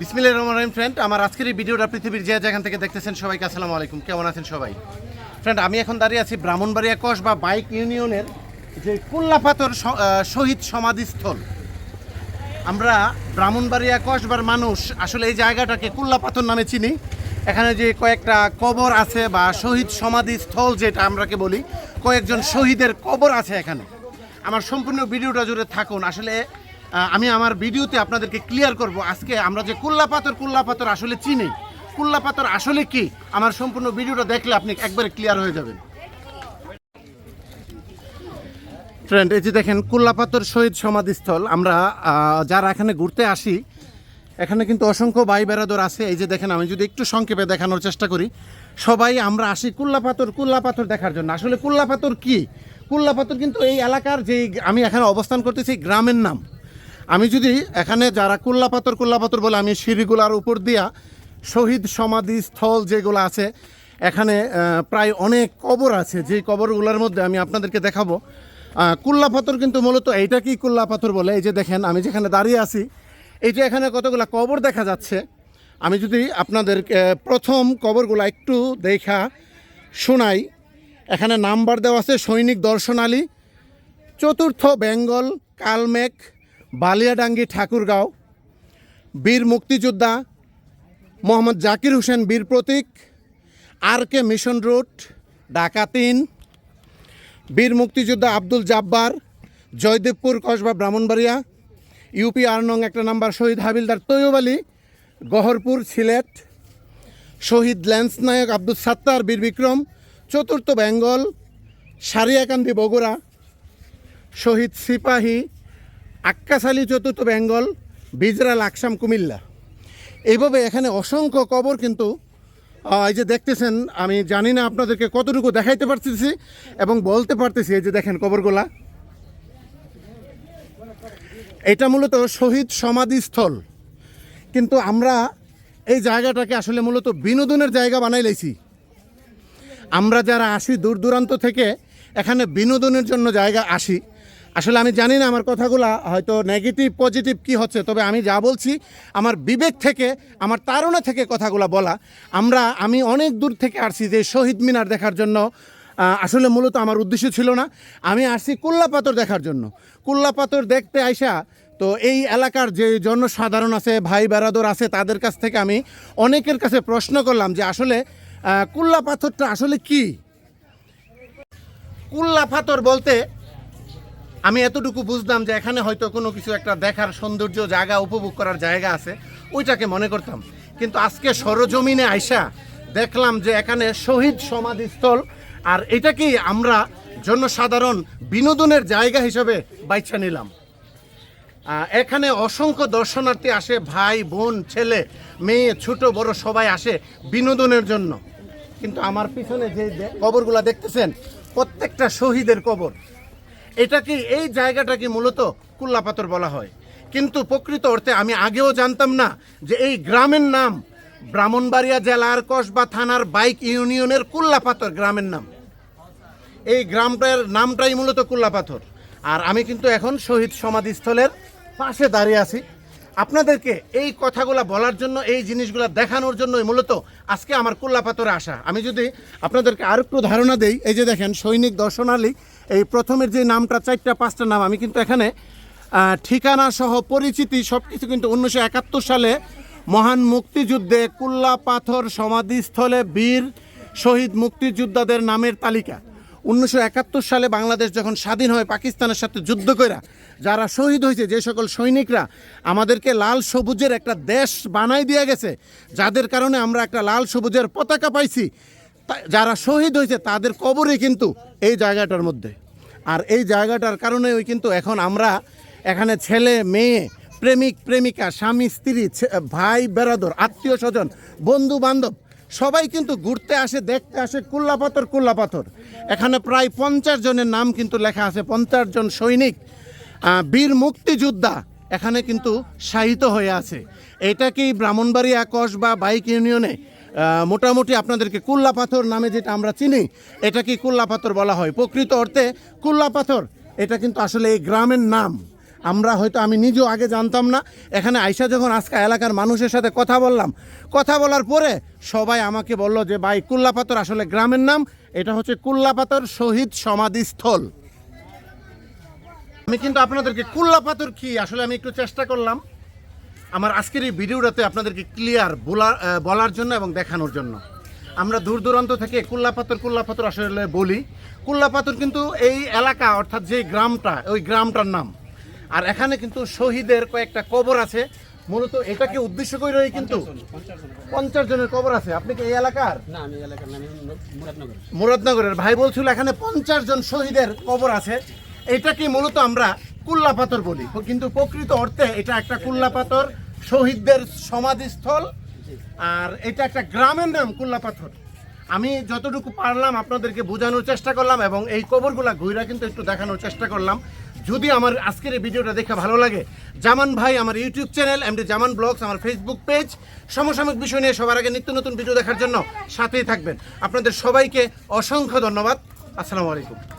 বিসমিল্লাহির রহমানির রহিম। ফ্রেন্ড আমার আজকের এই ভিডিওটা পৃথিবীর যে যেখান থেকে দেখতেছেন সবাইকে আসসালামু আলাইকুম। কেমন আছেন সবাই? ফ্রেন্ড আমি এখন দাঁড়িয়ে আছি ব্রাহ্মণবাড়িয়া কস বা বাইক ইউনিয়নের যে কুল্লাপাতর শহীদ সমাধিস্থল। আমরা ব্রাহ্মণবাড়িয়া কসবার মানুষ, আসলে এই জায়গাটাকে কুল্লাপাথর নামে চিনি। এখানে যে কয়েকটা কবর আছে বা শহীদ সমাধিস্থল যেটা আমরাকে বলি, কয়েকজন শহীদের কবর আছে এখানে। আমার সম্পূর্ণ ভিডিওটা জুড়ে থাকুন। আসলে আমি আমার ভিডিওতে আপনাদেরকে ক্লিয়ার করব। আজকে আমরা যে কুল্লাপাথর কুল্লাপাথর আসলে চিনি। কুল্লা পাথর আসলে কি? আমার সম্পূর্ণ ভিডিওটা দেখলে আপনি একবারে ক্লিয়ার হয়ে যাবেন। ফ্রেন্ড এই যে দেখেন কুল্লাপাতর শহীদ সমাধিস্থল। আমরা যারা এখানে ঘুরতে আসি, এখানে কিন্তু অসংখ্য ভাই বেড়াদর আছে। এই যে দেখেন, আমি যদি একটু সংক্ষেপে দেখানোর চেষ্টা করি। সবাই আমরা আসি কুল্লাপাতর কুল্লাপাথর দেখার জন্য। আসলে কুল্লাপাতর কি? কুল্লাপাতর কিন্তু এই এলাকার যেই, আমি এখানে অবস্থান করতেছি, গ্রামের নাম। আমি যদি এখানে যারা কুল্লাপাতর কুল্লাপাতর বলে আমি সিঁড়িগুলার উপর দিয়া শহীদ সমাধিস্থল যেগুলো আছে, এখানে প্রায় অনেক কবর আছে। যেই কবরগুলোর মধ্যে আমি আপনাদেরকে দেখাবো। কুল্লা পাথর কিন্তু মূলত এইটা কি কুল্লা পাথর বলে? এই যে দেখেন, আমি যেখানে দাঁড়িয়ে আছি, এই যে এখানে কতগুলা কবর দেখা যাচ্ছে। আমি যদি আপনাদের প্রথম কবরগুলো একটু দেখা শোনাই। এখানে নাম্বার দেওয়া আছে, সৈনিক দর্শনালী, চতুর্থ বেঙ্গল, কালমেঘ বালিয়াডাঙ্গি ঠাকুরগাঁও, বীর মুক্তিযোদ্ধা মোহাম্মদ জাকির হোসেন বীর প্রতীক R K mission road, Dhaka তিন, বীর মুক্তিযোদ্ধা আব্দুল জাব্বার, জয়দেবপুর কসবা ব্রাহ্মণবাড়িয়া, ইউপি আর নং একটা নাম্বার, শহীদ হাবিলদার তৈয়ব আলী, গহরপুর সিলেট, শহীদ ল্যান্স নায়ক আব্দুল সাত্তার, বীর বিক্রম, চতুর্থ বেঙ্গল, সারিয়াকান্দি বগুড়া, শহীদ সিপাহী আক্কাস আলী চতুর্থ বেঙ্গল, বিজরাল, আকসাম, কুমিল্লা। এইভাবে এখানে অসংখ্য কবর কিন্তু এই যে দেখতেছেন, আমি জানি না আপনাদেরকে কতটুকু দেখাইতে পারতেছি এবং বলতে পারতেছি, এই যে দেখেন কবরগুলা। এটা মূলত শহীদ সমাধিস্থল। কিন্তু আমরা এই জায়গাটাকে আসলে মূলত বিনোদনের জায়গা বানাই লাইছি। আমরা যারা আসি দূর দূরান্ত থেকে, এখানে বিনোদনের জন্য জায়গা আসি। আসলে আমি জানি না আমার কথাগুলা, হয়তো নেগেটিভ পজিটিভ কি হচ্ছে, তবে আমি যা বলছি, আমার বিবেক থেকে, আমার তারণা থেকে কথাগুলা বলা। আমরা, আমি অনেক দূর থেকে আসছি যে শহীদ মিনার দেখার জন্য। আসলে মূলত আমার উদ্দেশ্য ছিল না। আমি আসছি কুল্লাপাতর দেখার জন্য। কুল্লাপাতর দেখতে আইসা, তো এই এলাকার যে জনসাধারণ আছে, ভাই বেরাদর আছে, তাদের কাছ থেকে আমি অনেকের কাছে প্রশ্ন করলাম যে আসলে কুল্লা পাথরটা আসলে কি? কুল্লা পাথর বলতে আমি এতটুকু বুঝতাম যে এখানে হয়তো কোনো কিছু একটা দেখার সৌন্দর্য, জায়গা উপভোগ করার জায়গা আছে, ওইটাকে মনে করতাম। কিন্তু আজকে সরজমিনে আইসা দেখলাম যে এখানে শহীদ সমাধিস্থল, আর এটাকেই আমরা জনসাধারণ বিনোদনের জায়গা হিসেবে বাইছা নিলাম। এখানে অসংখ্য দর্শনার্থী আসে, ভাই, বোন, ছেলে, মেয়ে, ছোট, বড়, সবাই আসে বিনোদনের জন্য। কিন্তু আমার পিছনে যে যে কবরগুলা দেখতেছেন, প্রত্যেকটা শহীদের কবর। এটা কি এই জায়গাটা কি মূলত কুল্লাপাতর বলা হয়। কিন্তু প্রকৃত অর্থে আমি আগেও জানতাম না যে এই গ্রামের নাম ব্রাহ্মণবাড়িয়া জেলার কসবা থানার বাইক ইউনিয়নের কুল্লাপাতর গ্রামের নাম। এই গ্রামটার নামটাই মূলত কুল্লাপাথর আর আমি কিন্তু এখন শহীদ সমাধিস্থলের পাশে দাঁড়িয়ে আছি। আপনাদেরকে এই কথাগুলো বলার জন্য, এই জিনিসগুলো দেখানোর জন্যই মূলত আজকে আমার কুল্লাপাথরে আসা। আমি যদি আপনাদেরকে আর একটু ধারণা দেই, এই যে দেখেন, সৈনিক দর্শনালী এই প্রথমের যে নামটা, চারটা, পাঁচটা নাম, আমি কিন্তু এখানে ঠিকানা সহ পরিচিতি সব কিছু কিন্তু উনিশশো একাত্তর সালে মহান মুক্তিযুদ্ধে কুল্লা পাথর সমাধিস্থলে বীর শহীদ মুক্তিযোদ্ধাদের নামের তালিকা। উনিশশো একাত্তর সালে বাংলাদেশ যখন স্বাধীন হয়, পাকিস্তানের সাথে যুদ্ধ করা যারা শহীদ হয়েছে, যে সকল সৈনিকরা, আমাদেরকে লাল সবুজের একটা দেশ বানাই দিয়ে গেছে, যাদের কারণে আমরা একটা লাল সবুজের পতাকা পাইছি যারা শহীদ হয়েছে তাদের কবরে কিন্তু এই জায়গাটার মধ্যে। আর এই জায়গাটার কারণে ওই কিন্তু এখন আমরা এখানে ছেলে, মেয়ে, প্রেমিক, প্রেমিকা, স্বামী, স্ত্রী ভাই, বেরাদর, আত্মীয় স্বজন, বন্ধু বান্ধব, সবাই কিন্তু ঘুরতে আসে, দেখতে আসে কুল্লাপাথর কুল্লাপাথর এখানে প্রায় পঞ্চাশ জনের নাম কিন্তু লেখা আছে, পঞ্চাশ জন সৈনিক বীর মুক্তিযোদ্ধা এখানে কিন্তু শায়িত হয়ে আছে। এটা কি ব্রাহ্মণবাড়িয়া কস বা বাইক ইউনিয়নে মোটামুটি আপনাদেরকে কুল্লা পাথর নামে যেটা আমরা চিনি, এটা কি কুল্লা পাথর বলা হয়? প্রকৃত অর্থে কুল্লা পাথর, এটা কিন্তু আসলে এই গ্রামের নাম। আমরা হয়তো, আমি নিজেও আগে জানতাম না। এখানে আইসা যখন আজকে এলাকার মানুষের সাথে কথা বললাম, কথা বলার পরে সবাই আমাকে বলল যে, ভাই কুল্লাপাতর আসলে গ্রামের নাম, এটা হচ্ছে কুল্লাপাতর শহীদ সমাধিস্থল। আমি কিন্তু আপনাদেরকে কুল্লাপাতর কি, আসলে আমি একটু চেষ্টা করলাম। আমার আজকের এই ভিডিওটাতে আপনাদেরকে ক্লিয়ার বলার বলার জন্য এবং দেখানোর জন্য। আমরা দূর দূরান্ত থেকে কুল্লাপাতর কুল্লাপাতর আসলে বলি। কুল্লাপাতর কিন্তু এই এলাকা অর্থাৎ যে গ্রামটা ওই গ্রামটার নাম। আর এখানে কিন্তু শহীদের কয়েকটা কবর আছে। মূলত এটাকে উদ্দেশ্য করে কিন্তু পঞ্চাশ জনের কবর আছে। আপনি কি এই এলাকার? মুরাদনগরের। ভাই বলছিল এখানে পঞ্চাশ জন শহীদের কবর আছে। এটাকে মূলত আমরা কুল্লাপাতর বলি। কিন্তু প্রকৃত অর্থে এটা একটা কুল্লাপাতর শহীদদের সমাধিস্থল, আর এটা একটা গ্রামের নাম কুল্লাপাথর আমি যতটুকু পারলাম আপনাদেরকে বোঝানোর চেষ্টা করলাম এবং এই কবরগুলা ঘুরা কিন্তু একটু দেখানোর চেষ্টা করলাম। যদি আমার আজকের এই ভিডিওটা দেখে ভালো লাগে, জামান ভাই আমার YouTube channel MD Zaman vlogs, আমার ফেসবুক পেজ সমসাময়িক বিষয় নিয়ে সবার আগে নিত্য নতুন ভিডিও দেখার জন্য সাথেই থাকবেন। আপনাদের সবাইকে অসংখ্য ধন্যবাদ। আসসালামু আলাইকুম।